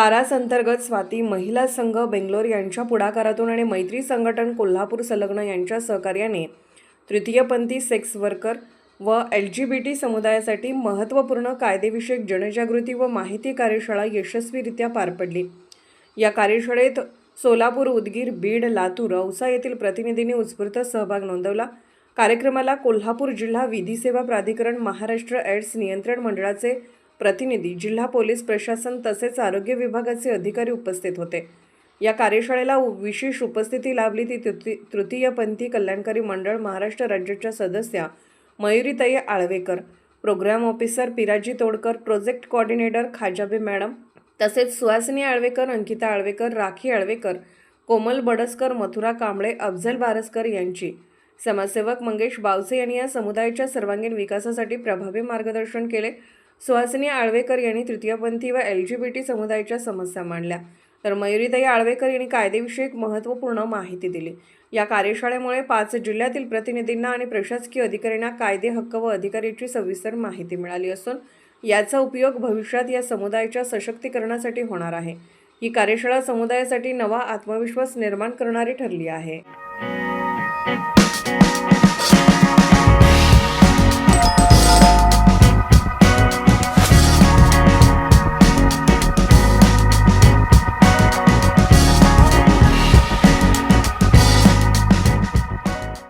तारास अंतर्गत स्वाती महिला संघ बेंगलोर यांच्या पुढाकारातून आणि मैत्री संघटन कोल्हापूर संलग्न यांच्या सहकार्याने तृतीयपंथी सेक्स वर्कर व एल जी बी टी समुदायासाठी महत्त्वपूर्ण कायदेविषयक जनजागृती व माहिती कार्यशाळा यशस्वीरित्या पार पडली. या कार्यशाळेत सोलापूर उदगीर बीड लातूर औसा येथील प्रतिनिधींनी उत्स्फूर्त सहभाग नोंदवला. कार्यक्रमाला कोल्हापूर जिल्हा विधी सेवा प्राधिकरण महाराष्ट्र एड्स नियंत्रण मंडळाचे प्रतिनिधी जिल्हा पोलीस प्रशासन तसेच आरोग्य विभागाचे अधिकारी उपस्थित होते. या कार्यशाळेला विशेष उपस्थिती लाभली. ती तृती तृतीयपंथी कल्याणकारी मंडळ महाराष्ट्र राज्याच्या सदस्या मयुरीताई Alvekar program officer Piraji Todkar project coordinator Khajabe madam तसेच सुहासिनी आळवेकर अंकिता आळवेकर राखी आळवेकर कोमल बडसकर मथुरा कांबळे अफझल बारसकर यांची. समाजसेवक मंगेश बावसे यांनी या समुदायाच्या सर्वांगीण विकासासाठी प्रभावी मार्गदर्शन केले. सुहासिनी आळवेकर यांनी तृतीयपंथी व एल जी बी टी समुदायाच्या समस्या मांडल्या. तर मयुरीताई आळवेकर यांनी कायदेविषयक महत्त्वपूर्ण माहिती दिली. या कार्यशाळेमुळे पाच जिल्ह्यातील प्रतिनिधींना आणि प्रशासकीय अधिकाऱ्यांना कायदे हक्क व अधिकाराची सविस्तर माहिती मिळाली असून याचा उपयोग भविष्यात या समुदायाच्या सशक्तीकरणासाठी होणार आहे. ही कार्यशाळा समुदायासाठी नवा आत्मविश्वास निर्माण करणारी ठरली आहे.